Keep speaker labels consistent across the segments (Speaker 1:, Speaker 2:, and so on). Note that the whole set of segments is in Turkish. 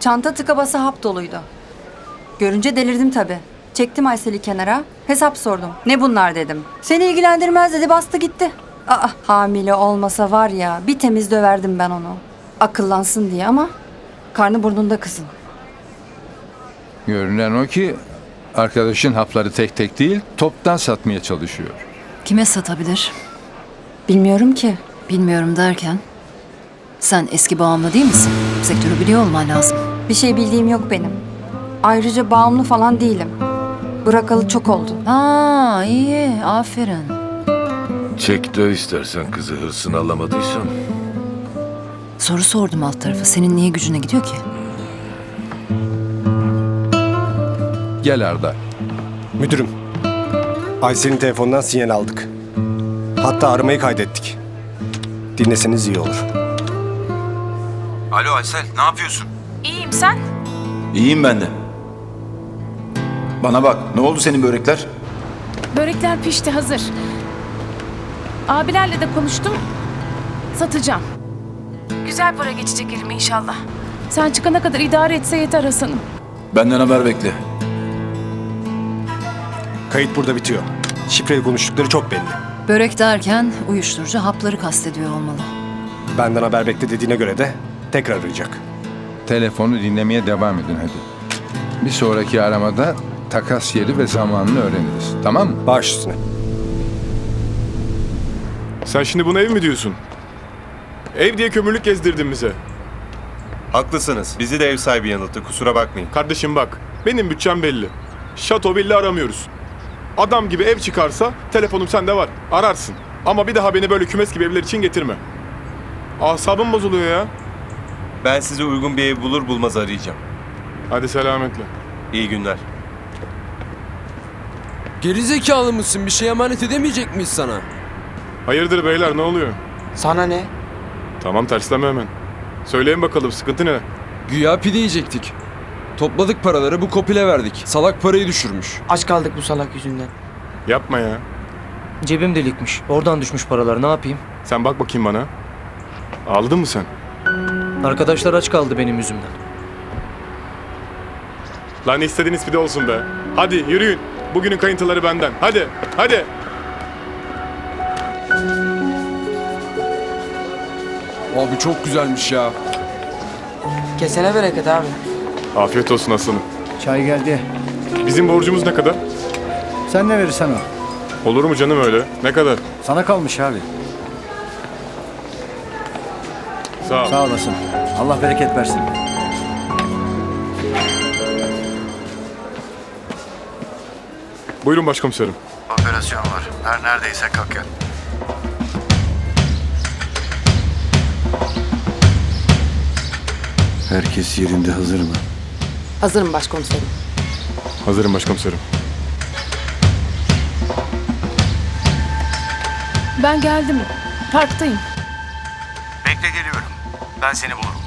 Speaker 1: Çanta tıka basa hap doluydu. Görünce delirdim tabii. Çektim Aysel'i kenara. Hesap sordum. Ne bunlar dedim. Seni ilgilendirmez dedi bastı gitti. Aa hamile olmasa var ya bir temiz döverdim ben onu. Akıllansın diye ama karnı burnunda kızın.
Speaker 2: Görünen o ki arkadaşın hapları tek tek değil toptan satmaya çalışıyor.
Speaker 3: Kime satabilir?
Speaker 1: Bilmiyorum ki.
Speaker 3: Bilmiyorum derken. Sen eski bağımlı değil misin? Sektörü biliyor olman lazım.
Speaker 1: Bir şey bildiğim yok benim. Ayrıca bağımlı falan değilim. Bırakalı çok oldu.
Speaker 3: Aa iyi aferin.
Speaker 4: Çek döv istersen kızı hırsını alamadıysan.
Speaker 3: Soru sordum alt tarafı. Senin niye gücüne gidiyor ki?
Speaker 2: Gel Arda.
Speaker 5: Müdürüm. Aysel'in telefonundan sinyal aldık. Hatta aramayı kaydettik. Dinleseniz iyi olur.
Speaker 6: Alo Aysel, ne yapıyorsun?
Speaker 7: İyiyim sen?
Speaker 6: İyiyim ben de. Bana bak, ne oldu senin börekler?
Speaker 7: Börekler pişti hazır. Abilerle de konuştum. Satacağım. Güzel para geçecek elime inşallah. Sen çıkana kadar idare etse yeter Hasan'ım.
Speaker 6: Benden haber bekle.
Speaker 5: Kayıt burada bitiyor. Şifreli konuştukları çok belli.
Speaker 3: Börek derken uyuşturucu hapları kastediyor olmalı.
Speaker 5: Benden haber bekle dediğine göre de tekrar arayacak.
Speaker 2: Telefonu dinlemeye devam edin hadi. Bir sonraki aramada takas yeri ve zamanını öğreniriz. Tamam mı?
Speaker 5: Baş üstüne.
Speaker 8: Sen şimdi buna ev mi diyorsun? Ev diye kömürlük gezdirdin bize.
Speaker 9: Haklısınız. Bizi de ev sahibi yanılttı. Kusura bakmayın.
Speaker 8: Kardeşim bak, benim bütçem belli. Şato belli aramıyoruz. Adam gibi ev çıkarsa telefonum sende var. Ararsın. Ama bir daha beni böyle kümes gibi evler için getirme. Asabım bozuluyor ya.
Speaker 9: Ben size uygun bir ev bulur bulmaz arayacağım.
Speaker 8: Hadi selametle.
Speaker 9: İyi günler.
Speaker 10: Gerizekalı mısın? Bir şey emanet edemeyecek miyiz sana?
Speaker 8: Hayırdır beyler ne oluyor?
Speaker 10: Sana ne?
Speaker 8: Tamam tersleme hemen. Söyleyin bakalım sıkıntı ne?
Speaker 10: Güya pide yiyecektik. Topladık paraları bu kopile verdik. Salak parayı düşürmüş.
Speaker 11: Aç kaldık bu salak yüzünden.
Speaker 8: Yapma ya.
Speaker 11: Cebim delikmiş. Oradan düşmüş paralar. Ne yapayım?
Speaker 8: Sen bak bakayım bana. Aldın mı sen?
Speaker 11: Arkadaşlar aç kaldı benim yüzümden.
Speaker 8: Lan istediğiniz pide olsun be. Hadi yürüyün. Bugünün kayıntıları benden. Hadi, hadi.
Speaker 10: Abi çok güzelmiş ya.
Speaker 11: Kesene bereket abi.
Speaker 8: Afiyet olsun aslanım.
Speaker 12: Çay geldi.
Speaker 8: Bizim borcumuz ne kadar?
Speaker 12: Sen ne verirsen o.
Speaker 8: Olur mu canım öyle? Ne kadar?
Speaker 12: Sana kalmış abi.
Speaker 8: Sağ ol.
Speaker 12: Sağ olasın. Allah bereket versin.
Speaker 8: Buyurun başkomiserim.
Speaker 6: Operasyon var. Her neredeyse kalk gel. Herkes yerinde hazır mı?
Speaker 7: Hazırım başkomiserim.
Speaker 8: Hazırım başkomiserim.
Speaker 7: Ben geldim. Parktayım.
Speaker 6: Bekle geliyorum. Ben seni bulurum.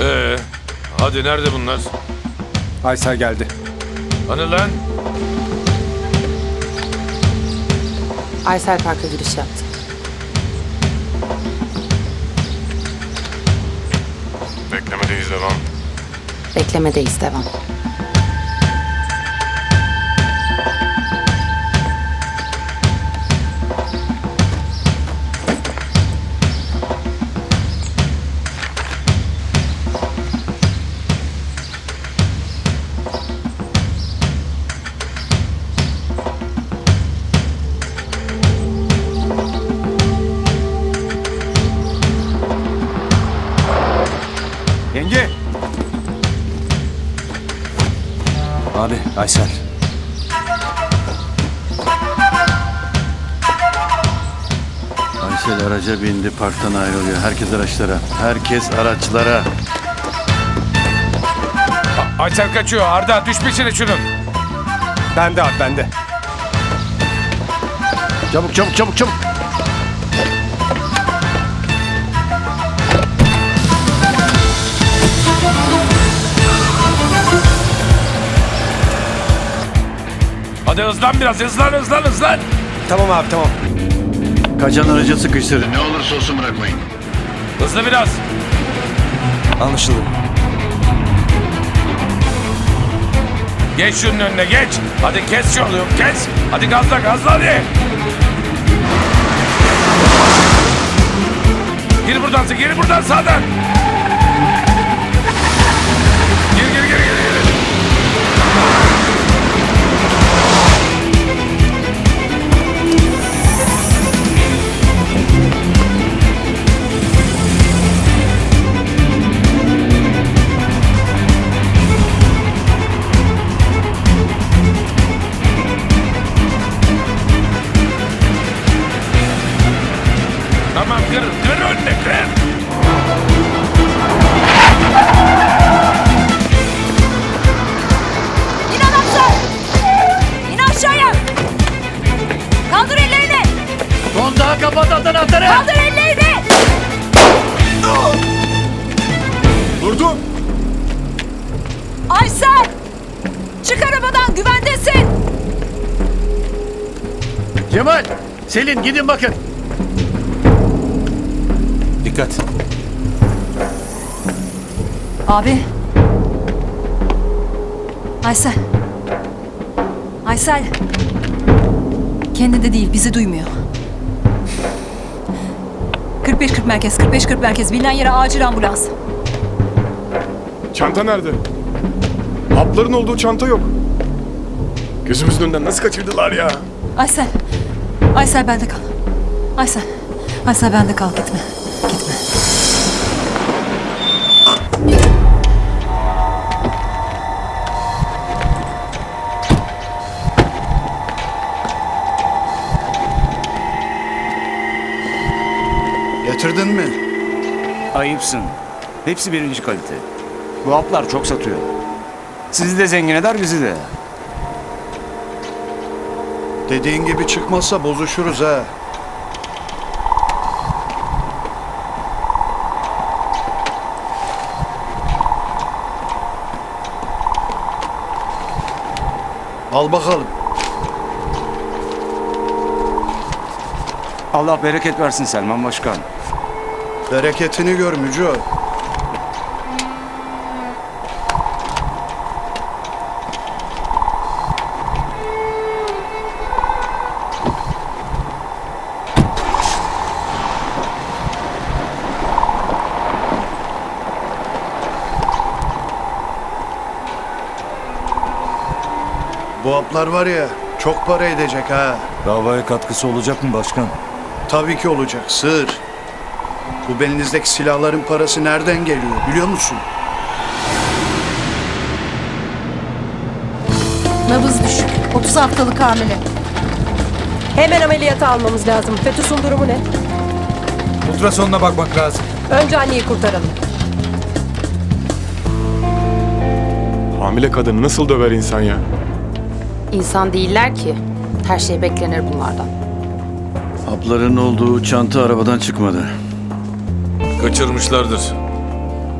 Speaker 4: Ee, hadi nerede bunlar?
Speaker 5: Aysel geldi.
Speaker 4: Hani lan?
Speaker 7: Aysel Park'a giriş yaptı.
Speaker 8: Beklemedeyiz devam.
Speaker 7: Beklemedeyiz devam.
Speaker 12: Aysel
Speaker 6: araca bindi, parktan ayrılıyor. Herkes araçlara. Herkes araçlara.
Speaker 2: Aysel kaçıyor. Arda düş peşine şunun.
Speaker 5: Bende abi bende.
Speaker 6: Çabuk çabuk çabuk çabuk.
Speaker 4: Hadi hızlan biraz, hızlan, hızlan, hızlan.
Speaker 5: Tamam abi tamam.
Speaker 6: Kaçan aracı sıkıştırın. Ne olursa olsun bırakmayın.
Speaker 4: Hızlı biraz.
Speaker 11: Anlaşıldı.
Speaker 4: Geç şunun önüne geç. Hadi kes yolu kes. Hadi gazla gazla hadi. Gir buradan gir buradan sağdan.
Speaker 13: Kontağı kapat atan atarı.
Speaker 1: Kaldır ellerini!
Speaker 8: Durdu.
Speaker 1: Aysel! Çık arabadan güvendesin!
Speaker 13: Cemal, Selin gidin bakın.
Speaker 14: Dikkat.
Speaker 3: Abi. Aysel. Aysel. Kendinde değil, bizi duymuyor. 45-40 merkez, 45-40 merkez. Bilinen yere acil ambulans.
Speaker 8: Çanta nerede? Hapların olduğu çanta yok. Gözümüzün önünden nasıl kaçırdılar ya?
Speaker 3: Aysel. Aysel bende kal. Aysel. Aysel bende kal, gitme. Gitme.
Speaker 13: Getirdin mi?
Speaker 14: Ayıpsın. Hepsi birinci kalite. Bu haplar çok satıyor. Sizi de zengin eder bizi de.
Speaker 13: Dediğin gibi çıkmazsa bozuşuruz ha. Al bakalım.
Speaker 14: Allah bereket versin Selman Başkan.
Speaker 13: Bereketini gör Müco. Bu haplar var ya çok para edecek ha.
Speaker 14: Davaya katkısı olacak mı başkan?
Speaker 13: Tabii ki olacak sır. Bu belinizdeki silahların parası nereden geliyor biliyor musun?
Speaker 7: Nabız düşük. 30 haftalık hamile.
Speaker 15: Hemen ameliyata almamız lazım. Fetüsün durumu ne?
Speaker 10: Ultrasonuna bakmak lazım.
Speaker 15: Önce anneyi kurtaralım.
Speaker 8: Hamile kadını nasıl döver insan ya?
Speaker 7: İnsan değiller ki. Her şey beklenir bunlardan.
Speaker 13: Hapların olduğu çanta arabadan çıkmadı.
Speaker 4: Kaçırmışlardır.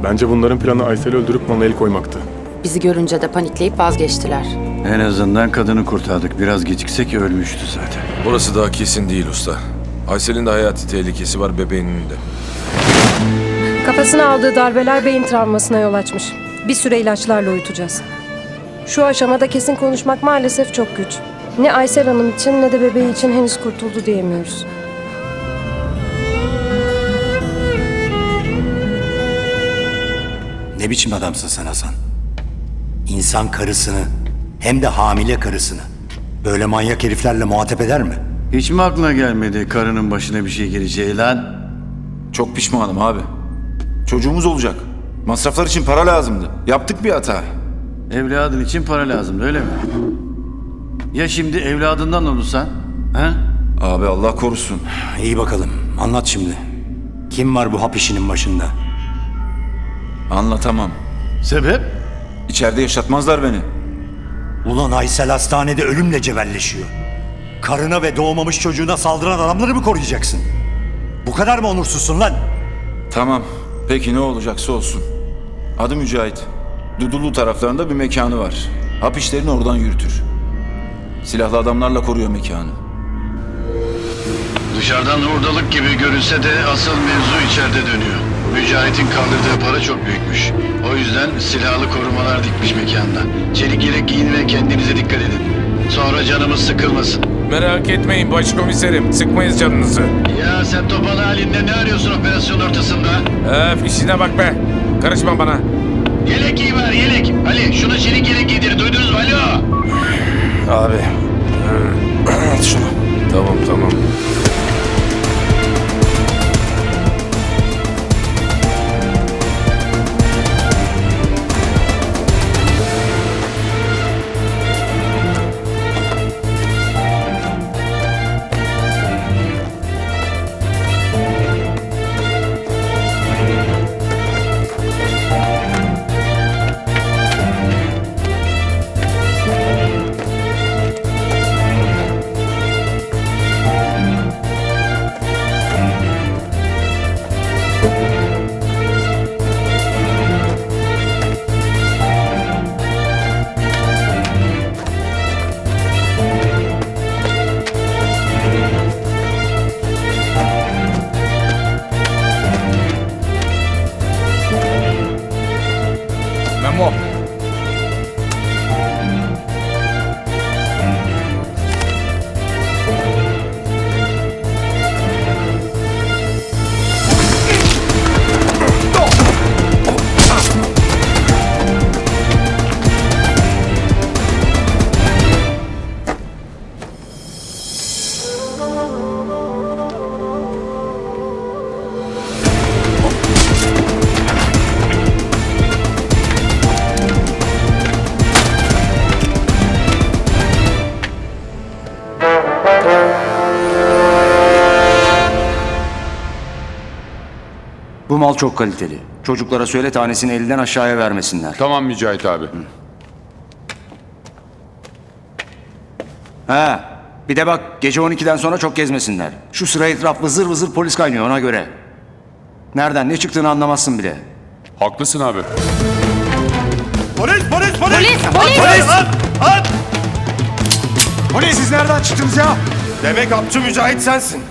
Speaker 8: Bence bunların planı Aysel'i öldürüp bana el koymaktı.
Speaker 7: Bizi görünce de panikleyip vazgeçtiler.
Speaker 13: En azından kadını kurtardık. Biraz geciksek ölmüştü zaten.
Speaker 4: Burası daha kesin değil usta. Aysel'in de hayati tehlikesi var bebeğinin de.
Speaker 15: Kafasına aldığı darbeler beyin travmasına yol açmış. Bir süre ilaçlarla uyutacağız. Şu aşamada kesin konuşmak maalesef çok güç. Ne Aysel Hanım için ne de bebeği için henüz kurtuldu diyemiyoruz.
Speaker 14: Ne biçim adamsın sen Hasan? İnsan karısını hem de hamile karısını böyle manyak heriflerle muhatap eder mi?
Speaker 13: Hiç mi aklına gelmedi karının başına bir şey geleceği lan?
Speaker 16: Çok pişmanım abi. Çocuğumuz olacak. Masraflar için para lazımdı. Yaptık bir hata.
Speaker 13: Evladın için para lazımdı öyle mi? Ya şimdi evladından olursan? Ha?
Speaker 16: Abi Allah korusun.
Speaker 14: İyi bakalım anlat şimdi. Kim var bu hap işinin başında?
Speaker 16: Anlatamam.
Speaker 13: Sebep?
Speaker 16: İçeride yaşatmazlar beni.
Speaker 14: Ulan Aysel hastanede ölümle cebelleşiyor. Karına ve doğmamış çocuğuna saldıran adamları mı koruyacaksın? Bu kadar mı onursuzsun lan?
Speaker 16: Tamam. Peki ne olacaksa olsun. Adı Mücahit. Dudullu taraflarında bir mekanı var. Hap işlerini oradan yürütür. Silahlı adamlarla koruyor mekanı.
Speaker 6: Dışarıdan hurdalık gibi görünse de asıl mevzu içeride dönüyor. Mücahit'in kaldırdığı para çok büyükmüş. O yüzden silahlı korumalar dikmiş mekanda. Çelik yelek giyin ve kendinize dikkat edin. Sonra canımız sıkılmasın.
Speaker 4: Merak etmeyin başkomiserim. Sıkmayız canınızı.
Speaker 6: Ya sen topal halinde ne arıyorsun operasyon ortasında?
Speaker 4: Öf işine bak be. Karışma bana.
Speaker 6: Yelek giy var yelek. Ali şuna çelik yelek giydir duydunuz mu? Alo.
Speaker 17: Abi. Şunu.
Speaker 4: Tamam tamam.
Speaker 10: Memo.
Speaker 18: Bu mal çok kaliteli. Çocuklara söyle tanesini elden aşağıya vermesinler.
Speaker 2: Tamam Mücahit abi.
Speaker 18: Ha, bir de bak gece 12'den sonra çok gezmesinler. Şu sıra etraf vızır vızır polis kaynıyor ona göre. Nereden ne çıktığını anlamazsın bile.
Speaker 2: Haklısın abi.
Speaker 14: Polis, polis, polis!
Speaker 7: Polis, polis!
Speaker 14: Polis! At, at! Polis! Siz nereden çıktınız ya?
Speaker 17: Demek Abdü Mücahit sensin.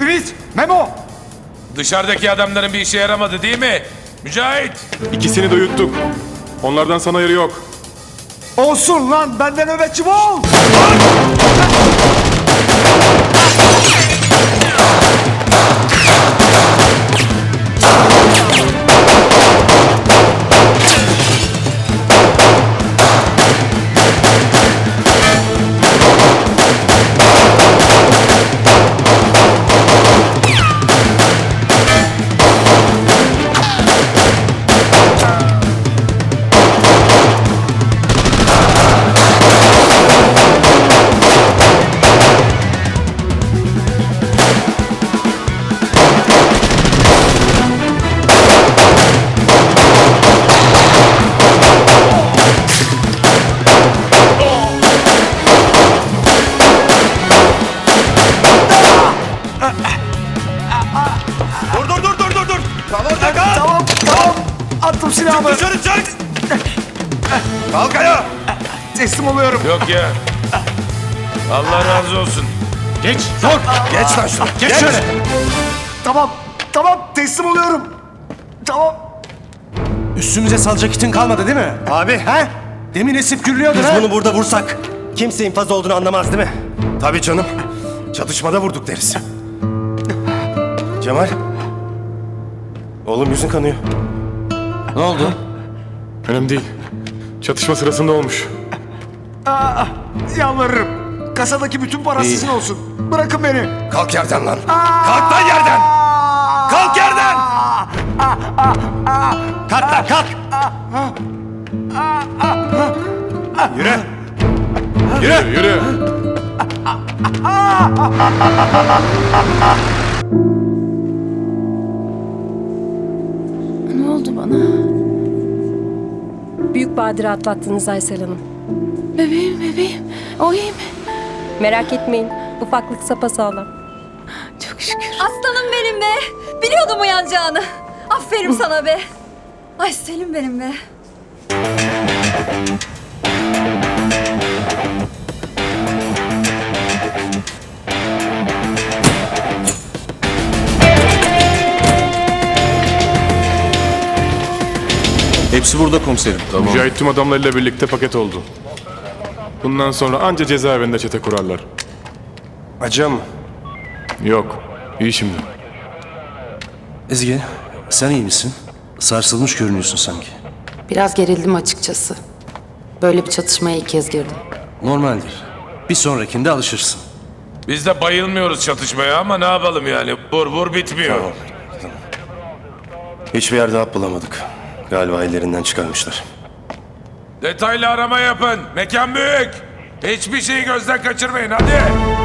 Speaker 14: Ümit, Memo!
Speaker 4: Dışarıdaki adamların bir işe yaramadı değil mi? Mücahit.
Speaker 8: İkisini de yuttuk. Onlardan sana yeri yok.
Speaker 14: Olsun lan, benden nöbetçi bol!
Speaker 4: Yok ya. Allah razı olsun.
Speaker 17: Geç. Dur. Geç lan şuna. Geç, şöyle.
Speaker 14: Tamam, tamam. Teslim oluyorum. Tamam.
Speaker 17: Üstümüze salacak itin kalmadı değil mi? Abi. He? Demin esip gürlüyordun
Speaker 11: Biz
Speaker 17: ha?
Speaker 11: bunu burada vursak kimse infaz olduğunu anlamaz değil mi?
Speaker 17: Tabii canım. Çatışmada vurduk deriz. Cemal. Oğlum yüzün kanıyor.
Speaker 18: Ne oldu?
Speaker 8: Önemli değil. Çatışma sırasında olmuş.
Speaker 14: Aa, yalvarırım. Kasadaki bütün para
Speaker 17: İyi.
Speaker 14: sizin olsun. Bırakın beni.
Speaker 17: Kalk yerden lan. Kalk lan yerden. Kalk yerden. Kalk lan kalk. Yürü.
Speaker 8: Yürü yürü.
Speaker 7: Ne oldu bana?
Speaker 15: Büyük badire atlattınız Aysel Hanım.
Speaker 7: Bebeğim bebeğim. O iyi mi?
Speaker 15: Merak etmeyin. Ufaklık sapasağlam.
Speaker 7: Çok şükür.
Speaker 1: Aslanım benim be. Biliyordum uyanacağını. Aferin sana be. Ay Selim benim be.
Speaker 9: Hepsi burada komiserim. Tamam.
Speaker 8: Mücahit tüm adamlarıyla birlikte paket oldu. Bundan sonra anca cezaevinde çete kurarlar.
Speaker 17: Acıyor mu?
Speaker 8: Yok. İyi şimdi.
Speaker 17: Ezgi sen iyi misin? Sarsılmış görünüyorsun sanki.
Speaker 19: Biraz gerildim açıkçası. Böyle bir çatışmaya ilk kez girdim.
Speaker 17: Normaldir. Bir sonrakinde alışırsın.
Speaker 4: Biz de bayılmıyoruz çatışmaya ama ne yapalım yani? Vur vur bitmiyor.
Speaker 17: Hiçbir yerde hap bulamadık. Galiba ellerinden çıkarmışlar.
Speaker 4: Detaylı arama yapın. Mekan büyük. Hiçbir şeyi gözden kaçırmayın hadi.